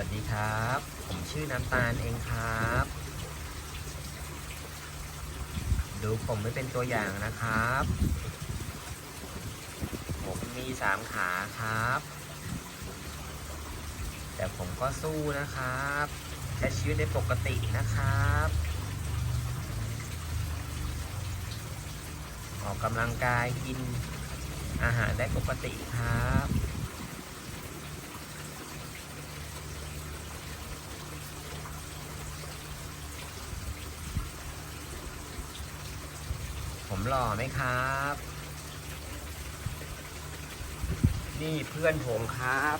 วัสดีครับ ผมชื่อน้ำตาลเองครับ ดูผมไม่เป็นตัวอย่างนะครับ ผมมีสามขาครับ แต่ผมก็สู้นะครับใช้ชีวิตได้ปกตินะครับ ออกกำลังกายกินอาหารได้ปกติครับ ผมหล่อไหมครับ นี่เพื่อนผมครับ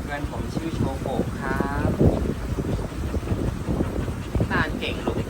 เพื่อนผมชื่อโชโกะครับ ตานเก่งลูก